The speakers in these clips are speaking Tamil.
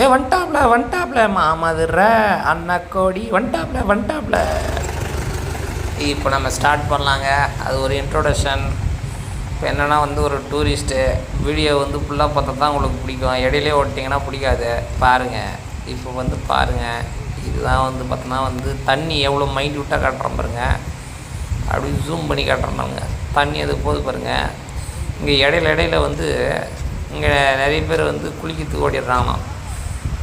ஏ வந்துட்டாப்ல வந்துட்டாப்ல மாமதுர அன்னக்கோடி. வந்துட்டாப்ல வந்துட்டாப்ல இப்போ நம்ம ஸ்டார்ட் பண்ணலாங்க. அது ஒரு இன்ட்ரோடக்ஷன் இப்போ என்னென்னா வந்து ஒரு டூரிஸ்ட்டு வீடியோ வந்து ஃபுல்லாக பார்த்தா தான் உங்களுக்கு பிடிக்கும். இடையிலே ஓட்டிங்கன்னா பிடிக்காது. பாருங்கள் இப்போ வந்து பாருங்கள் இதுதான் வந்து பார்த்தோன்னா வந்து தண்ணி எவ்வளோ மைண்ட் விட்டாக காட்டுறோம் பாருங்க. அப்படி ஜூம் பண்ணி காட்டுறோம் தண்ணி அது போது பாருங்கள் இங்கே இடையில இடையில வந்து இங்கே நிறைய பேர் வந்து குளிக்கிறதுக்கு ஓடிடுறாங்களாம்.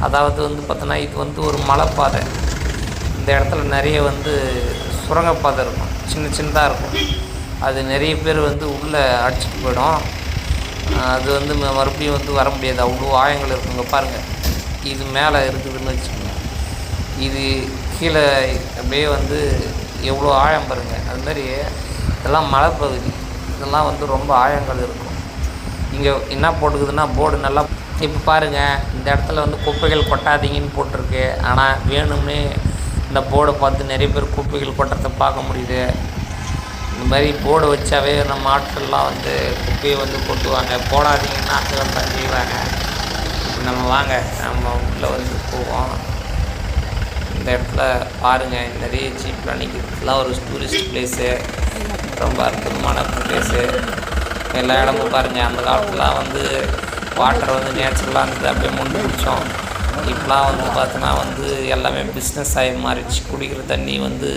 அதாவது வந்து பார்த்தோன்னா இது வந்து ஒரு மலைப்பாதை. இந்த இடத்துல நிறைய வந்து சுரங்கப்பாதை இருக்கும். சின்ன சின்னதாக இருக்கும். அது நிறைய பேர் வந்து உள்ளே அடிச்சுட்டு போயிடும். அது வந்து ம- மறுபடியும் வந்து வர முடியாது. அவ்வளோ ஆயங்கள் இருக்குங்க பாருங்கள் இது மேலே இருக்குதுன்னு வச்சுக்கோங்க. இது கீழே அப்படியே வந்து எவ்வளோ ஆழம் பாருங்கள் அதுமாரி இதெல்லாம் மலைப்பகுதி. இதெல்லாம் வந்து ரொம்ப ஆழங்கள் இருக்கும். இங்கே என்ன போட்டுக்குதுன்னா போர்டு நல்லா இப்போ பாருங்கள் இந்த இடத்துல வந்து குப்பைகள் கொட்டாதீங்கன்னு போட்டிருக்கு. ஆனால் வேணும்னே இந்த போர்டை பார்த்து நிறைய பேர் குப்பைகள் கொட்டுறதை பார்க்க முடியுது. இந்த மாதிரி போர்டு வச்சாவே நம்ம ஆட்கள்லாம் வந்து குப்பையை வந்து கொட்டுவாங்க. போடாதீங்கன்னு ஆட்கள் தான் செய்வாங்க. நம்ம வாங்க நம்ம உள்ளே வந்து போவோம். இந்த இடத்துல பாருங்கள் நிறைய ஜீப்லாம் நிற்கிது இதெல்லாம் ஒரு டூரிஸ்ட் பிளேஸு ரொம்ப அற்புதமான பிளேஸு எல்லா இடமும் பாருங்கள் அந்த காலத்துலாம் வந்து வாட்டர் வந்து நேச்சுரலாக இருந்தது அப்படியே முண்டு பிடிச்சோம் இப்போலாம் வந்து பார்த்தோன்னா வந்து எல்லாமே பிஸ்னஸ் ஆகி மாறிடுச்சு. குடிக்கிற தண்ணி வந்து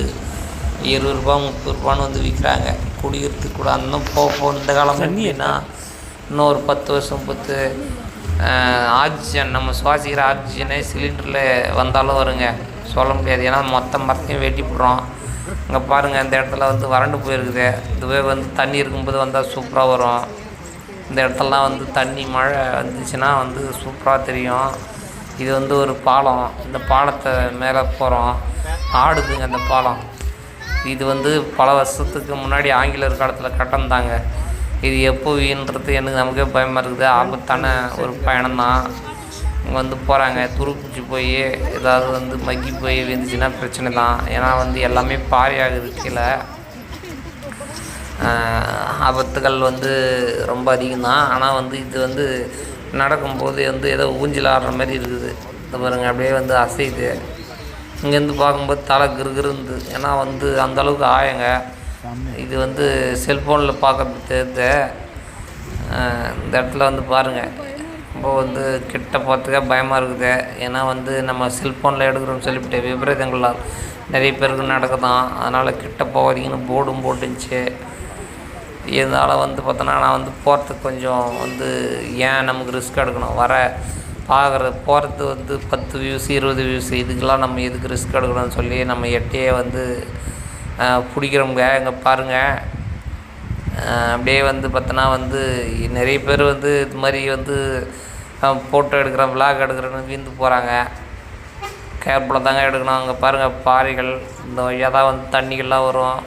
இருபது ரூபா முப்பது ரூபான்னு வந்து விற்கிறாங்க. குடிக்கிறதுக்கு கூட அந்த போக போக இந்த காலம் எப்படின்னா இன்னும் ஒரு பத்து வருஷம் பத்து ஆக்சிஜன் நம்ம சுவாசிக்கிற ஆக்சிஜனே சிலிண்டரில் வந்தாலும் வருங்க. சொல்ல முடியாது. ஏன்னா மொத்த மரத்தையும் வெட்டி போடுறோம். இங்கே பாருங்கள் இந்த இடத்துல வந்து வறண்டு போயிருக்குது. இதுவே வந்து தண்ணி இருக்கும்போது வந்தால் சூப்பராக வரும். இந்த இடத்துலலாம் வந்து தண்ணி மழை வந்துச்சுன்னா வந்து சூப்பராக தெரியும். இது வந்து ஒரு பாலம். இந்த பாலத்தை மேலே போகிறோம் ஆடுதுங்க அந்த பாலம். இது வந்து பல வருஷத்துக்கு முன்னாடி ஆங்கிலேயர் காலத்தில் கட்டந்தாங்க இது எப்போ வீணுன்றது எனக்கு நமக்கே பயமாக இருக்குது. ஆபத்தான ஒரு பயணம் தான் இங்கே வந்து போகிறாங்க துருப்பிடிச்சு போய் ஏதாவது வந்து மக்கி போய் விழுந்துச்சுன்னா பிரச்சனை தான் ஏன்னா வந்து எல்லாமே பாறை ஆகுது கீழே. ஆபத்துகள் வந்து ரொம்ப அதிகம்தான். ஆனால் வந்து இது வந்து நடக்கும்போது வந்து ஏதோ ஊஞ்சல் ஆடுற மாதிரி இருக்குது. இந்த பாருங்க அப்படியே வந்து அசையுது. இங்கேருந்து பார்க்கும்போது தலை கிருகிருந்து ஏன்னா வந்து அந்த அளவுக்கு ஆயங்க. இது வந்து செல்ஃபோனில் பார்க்கறது தெரியுது இந்த இடத்துல வந்து பாருங்கள் ரொம்ப வந்து கிட்ட போகிறதுக்கே பயமாக இருக்குது. ஏன்னா வந்து நம்ம செல்ஃபோனில் எடுக்கிறோம்னு சொல்லிவிட்டு விபரீதங்களால் நிறைய பேருக்கு நடக்குதான். அதனால் கிட்ட போகாதீங்கன்னு போர்டும் போட்டுச்சு இதனால் வந்து பார்த்தோன்னா நான் வந்து போகிறதுக்கு கொஞ்சம் வந்து ஏன் நமக்கு ரிஸ்க் எடுக்கணும்? வர பார்க்குறது போகிறது வந்து பத்து வியூஸ் இருபது வியூஸ் இதுக்கெல்லாம் நம்ம எதுக்கு ரிஸ்க் எடுக்கணும்னு சொல்லி நம்ம எட்டையே வந்து பிடிக்கிறோங்க இங்கே பாருங்கள் அப்படியே வந்து பார்த்தோன்னா வந்து நிறைய பேர் வந்து இது மாதிரி வந்து ஃபோட்டோ எடுக்கிறேன் விளாக் எடுக்கிறேன்னு வீந்து போகிறாங்க கேர்ஃபுல்லாக தாங்க எடுக்கணும். அங்கே பாருங்கள் பாறைகள் இந்த வழியாக தான் வந்து தண்ணிகள்லாம் வரும்.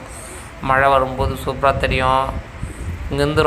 மழை வரும்போது சூப்பராக தெரியும். இங்கேருந்து